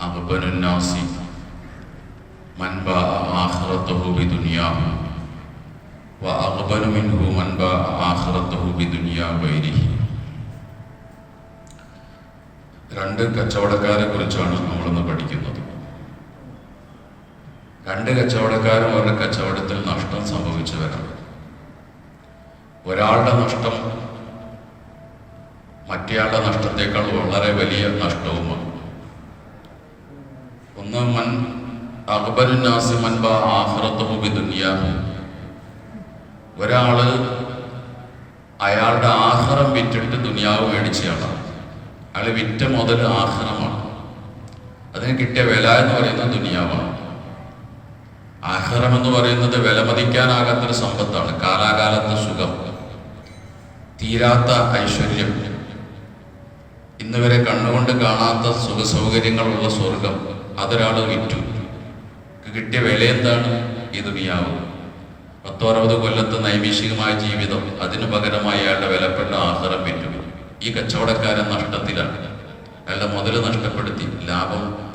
أغبن الناس من باع آخرته بدنياه وأغبن منه من باع آخرته بدنيا غيره രണ്ട് കച്ചവടക്കാരെ കുറിച്ചാണ് നമ്മളിന്ന് പഠിക്കുന്നത് രണ്ട് കച്ചവടക്കാരും അവരുടെ കച്ചവടത്തിൽ നഷ്ടം സംഭവിച്ചവരാണ് ഒരാളുടെ നഷ്ടം മറ്റേയാളുടെ നഷ്ടത്തേക്കാൾ വളരെ വലിയ നഷ്ടവുമാണ് ഒരാൾ അയാളുടെ ആഹാരം വിറ്റിട്ട് ദുനിയാവ് മേടിച്ചയാണ് അയാൾ വിറ്റ മുതൽ ആഹാരമാണ് അതിന് കിട്ടിയ വില എന്ന് പറയുന്നത് ദുനിയാവാണ്. ആഹാരം എന്ന് പറയുന്നത് വിലമതിക്കാനാകാത്തൊരു സമ്പത്താണ്. കാലാകാലത്ത് സുഖം തീരാത്ത ഐശ്വര്യം ഇന്നുവരെ കണ്ണുകൊണ്ട് കാണാത്ത സുഖ സൗകര്യങ്ങളുള്ള സ്വർഗം അതൊരാൾ വിറ്റു. കിട്ടിയ വില എന്താണ് ഈ ദുനിയാവ്? പത്തോ അറുപത് കൊല്ലത്തെ നൈമിഷികമായ ജീവിതം അതിനു പകരമായി അയാളുടെ വിലപ്പെട്ട ആഹാരം വിറ്റു. ഈ കച്ചവടക്കാരൻ നഷ്ടത്തിലാണ്. അയാളുടെ മുതൽ നഷ്ടപ്പെടുത്തി ലാഭം.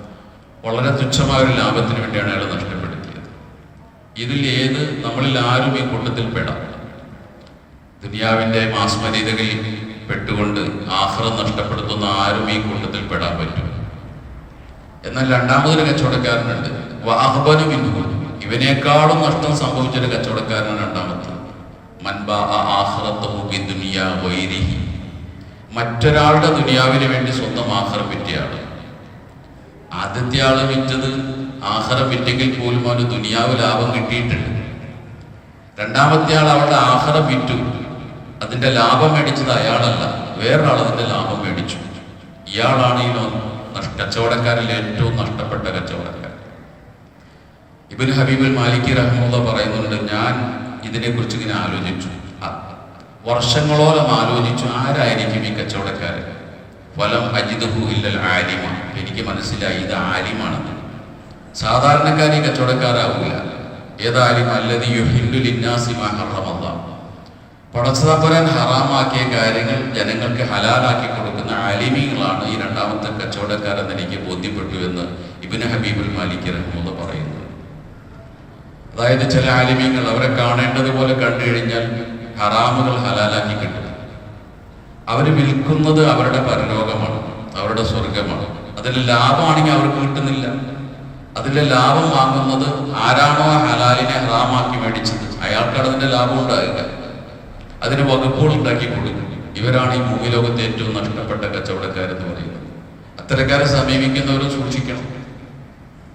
വളരെ തുച്ഛമായ ഒരു ലാഭത്തിന് വേണ്ടിയാണ് അയാൾ നഷ്ടപ്പെടുത്തിയത്. ഇതിൽ ഏത് നമ്മളിൽ ആരും ഈ കൂട്ടത്തിൽ പെടാം. ദുനിയാവിന്റെ മാസ്മരീതകളിൽ പെട്ടുകൊണ്ട് ആഹ്റം നഷ്ടപ്പെടുത്തുന്ന ആരും ഈ കൂട്ടത്തിൽ പെടാൻ പറ്റും എന്നാൽ രണ്ടാമതൊരു കച്ചവടക്കാരനുണ്ട്. വാഹബനു ഇവനേക്കാളും നഷ്ടം സംഭവിച്ചൊരു കച്ചവടക്കാരനാണ് രണ്ടാമത്തെ. മറ്റൊരാളുടെ ദുനിയാവിന് വേണ്ടി സ്വന്തം ആഹാരം വിറ്റയാണ് ആദ്യത്തെ ആൾ വിറ്റത് ആഹാരം വിറ്റെങ്കിൽ പോലും അവന് ദുനിയാവ് ലാഭം കിട്ടിയിട്ടുണ്ട് രണ്ടാമത്തെ ആൾ അവളുടെ ആഹാരം വിറ്റു. അതിന്റെ ലാഭം മേടിച്ചത് അയാളല്ല. വേറൊരാൾ അതിന്റെ ലാഭം മേടിച്ചു. ഇയാളാണ് ഈ ലോ- നഷ്- കച്ചവടക്കാരിൽ ഏറ്റവും നഷ്ടപ്പെട്ട കച്ചവടക്കാരൻ. ഇബിൻ ഹബീബുൽ മാലിക്കി റഹ്മുള്ള പറയുന്നുണ്ട് ഞാൻ ഇതിനെക്കുറിച്ച് ഇങ്ങനെ ആലോചിച്ചു. വർഷങ്ങളോളം ആലോചിച്ചു ആരായിരിക്കും ഈ കച്ചവടക്കാരൻ. ഫലം അജിദുഹു ഇല്ലൽ ആലിമ. എനിക്ക് മനസ്സിലായി ഇത് ആലിമാണെന്ന്. സാധാരണക്കാർ ഈ കച്ചവടക്കാരാവില്ല ഏതായാലും അല്ലെങ്കിൽ യുഹില്ലു ലിന്നാസി പടച്ചതപ്പുരാൻ ഹറാമാക്കിയ കാര്യങ്ങൾ ജനങ്ങൾക്ക് ഹലാലാക്കി കൊടുക്കുന്ന ആലിമീങ്ങളാണ് ഈ രണ്ടാമത്തെ കച്ചവടക്കാരെന്ന് എനിക്ക് ബോധ്യപ്പെട്ടു എന്ന് ഇബിന് ഹബീബുൽ മാലിക് റഹ്മുള്ള പറയുന്നു. അതായത് ചില ആലിമീങ്ങൾ അവരെ കാണേണ്ടതുപോലെ കണ്ടു കഴിഞ്ഞാൽ ഹറാമുകൾ ഹലാലാക്കി കിട്ടും. അവർ വിൽക്കുന്നത് അവരുടെ പരലോകമാണ് അവരുടെ സ്വർഗമാണ് അതിൽ ലാഭമാണെങ്കിൽ അവർക്ക് കിട്ടുന്നില്ല. അതിലെ ലാഭം വാങ്ങുന്നത് ആരാണോ ഹലാലിനെ ഹറാമാക്കി മേടിച്ചത്? അയാൾക്കാണ് അതിന്റെ ലാഭം ഉണ്ടാകുക അതിന് വകുപ്പുകൾ ഉണ്ടാക്കി കൊടുക്കും ഇവരാണ് ഈ ഭൂമിലോകത്തെ ഏറ്റവും നഷ്ടപ്പെട്ട കച്ചവടക്കാരെന്ന് പറയുന്നത്. അത്തരക്കാരെ സമീപിക്കുന്നവരും സൂക്ഷിക്കണം.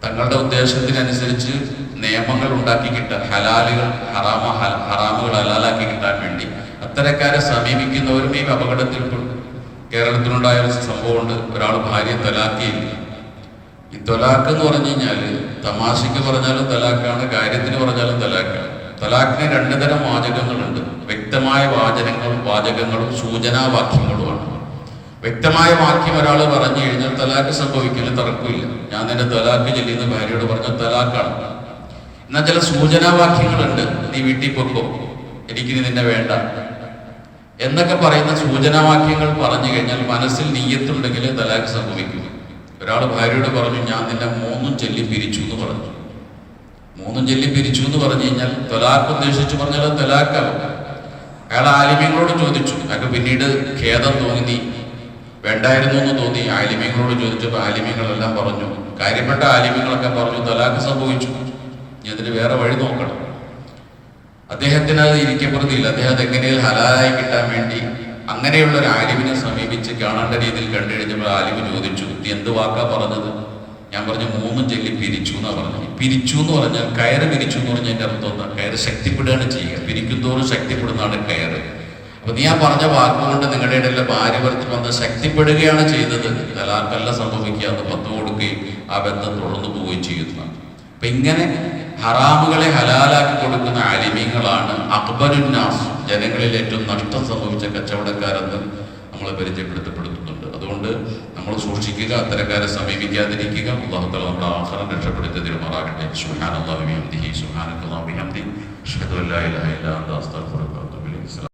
തങ്ങളുടെ ഉദ്ദേശത്തിനനുസരിച്ച് നിയമങ്ങൾ ഉണ്ടാക്കി കിട്ടാൻ ഹലാലുകൾ ഹറാമ ഹറാമുകൾ ഹലാലാക്കി കിട്ടാൻ വേണ്ടി അത്തരക്കാരെ സമീപിക്കുന്നവരും ഈ അപകടത്തിൽപ്പെടും കേരളത്തിലുണ്ടായ ഒരു സംഭവമുണ്ട്. ഒരാൾ ഭാര്യ തലാക്കിയില്ല. ഈ തൊലാക്ക് എന്ന് പറഞ്ഞു കഴിഞ്ഞാൽ തമാശയ്ക്ക് പറഞ്ഞാലും തലാക്കാണ് കാര്യത്തിന് പറഞ്ഞാലും തലാക്കാണ്. തലാക്കിന് രണ്ടു തരം വാചകങ്ങളുണ്ട്. വ്യക്തമായ വാചനങ്ങളും വാചകങ്ങളും സൂചനാവാക്യങ്ങളുമാണ്. വ്യക്തമായ വാക്യം ഒരാൾ പറഞ്ഞു കഴിഞ്ഞാൽ തലാക്ക് സംഭവിക്കലും തർക്കമില്ല. ഞാൻ നിന്റെ തലാക്ക് ചെല്ലിയെന്ന് ഭാര്യയോട് പറഞ്ഞ തലാക്കാണ്. എന്നാൽ ചില സൂചനാവാക്യങ്ങളുണ്ട് നീ വീട്ടിൽ പൊക്കോ എനിക്ക് നിന്നെ വേണ്ട. എന്നൊക്കെ പറയുന്ന സൂചനാവാക്യങ്ങൾ പറഞ്ഞു കഴിഞ്ഞാൽ മനസ്സിൽ നീയത്തുണ്ടെങ്കിൽ തലാക്ക് സംഭവിക്കും. ഒരാൾ ഭാര്യയോട് പറഞ്ഞു ഞാൻ നിന്നെ മൂന്നും ചെല്ലി പിരിച്ചു എന്ന് പറഞ്ഞു. മൂന്നും ചെല്ലി പിരിച്ചു എന്ന് പറഞ്ഞു കഴിഞ്ഞാൽ തലാക്ക് ഉദ്ദേശിച്ചു പറഞ്ഞാൽ തലാക്കാവും അയാൾ ആലിമ്യങ്ങളോട് ചോദിച്ചു. അയാൾക്ക് പിന്നീട് ഖേദം തോന്നി. വേണ്ടായിരുന്നു എന്ന് തോന്നി. ആലിമ്യങ്ങളോട് ചോദിച്ചപ്പോൾ ആലിമ്യങ്ങളെല്ലാം പറഞ്ഞു. കാര്യപ്പെട്ട ആലിമ്യങ്ങളൊക്കെ പറഞ്ഞു തലാഖ് സംഭവിച്ചു. ഇനി അതിന് വേറെ വഴി നോക്കണം. അദ്ദേഹത്തിന് അത് ഇരിക്കപ്പെടുന്നില്ല അദ്ദേഹം അതെങ്ങനെയും ഹലാലായി കിട്ടാൻ വേണ്ടി അങ്ങനെയുള്ള ഒരു ആലിമിനെ സമീപിച്ച് കാണേണ്ട രീതിയിൽ കണ്ടു കഴിഞ്ഞപ്പോൾ ആലിമ് ചോദിച്ചു എന്ത് വാക്കാ പറഞ്ഞത്? ഞാൻ പറഞ്ഞു മൂന്നും ചൊല്ലി പിരിച്ചു എന്നാ പറഞ്ഞു പിരിച്ചു എന്ന് പറഞ്ഞാൽ കയറ് പിരിച്ചു എന്ന് പറഞ്ഞാൽ എന്റെ അർത്ഥം എന്താ? കയറ് ശക്തിപ്പെടുകയാണ് ചെയ്യുക. പിരിക്കുന്തോറും ശക്തിപ്പെടുന്നതാണ് കയറ്. അപ്പൊ നീ ആ പറഞ്ഞ വാക്കുകൊണ്ട് നിങ്ങളുടെ ഇടയിലെ ഭാര്യ ഭർത്തി വന്ന് ശക്തിപ്പെടുകയാണ് ചെയ്തത്. തലാക്കല്ല സംഭവിക്കുക എന്ന് പത്ത് കൊടുക്കുകയും ആ ബന്ധം തുടർന്നു പോവുകയും ചെയ്യുന്നതാണ് അപ്പൊ ഇങ്ങനെ ഹറാമുകളെ ഹലാലാക്കി കൊടുക്കുന്ന ആലിമീങ്ങളാണ് അക്ബരുന്നാസ് ജനങ്ങളിൽ ഏറ്റവും നഷ്ടം സംഭവിച്ച കച്ചവടക്കാരെന്ന് നമ്മളെ പരിചയപ്പെടുത്തപ്പെടുത്തുന്നുണ്ട്. അതുകൊണ്ട് നമ്മൾ സൂക്ഷിക്കുക അത്തരക്കാരെ സമീപിക്കാതിരിക്കുക. അള്ളാഹുത്തല നമ്മുടെ ആഹാരം രക്ഷപ്പെടുത്തി തിരുമാറാകട്ടെ. സുഹാൻ അള്ളാഹു സുഹാൻ അള്ളാഹു അഷ്ഹദു അല്ലാ ഇലാഹ ഇല്ലാ അന്ത അസ്തഗ്ഫിറുക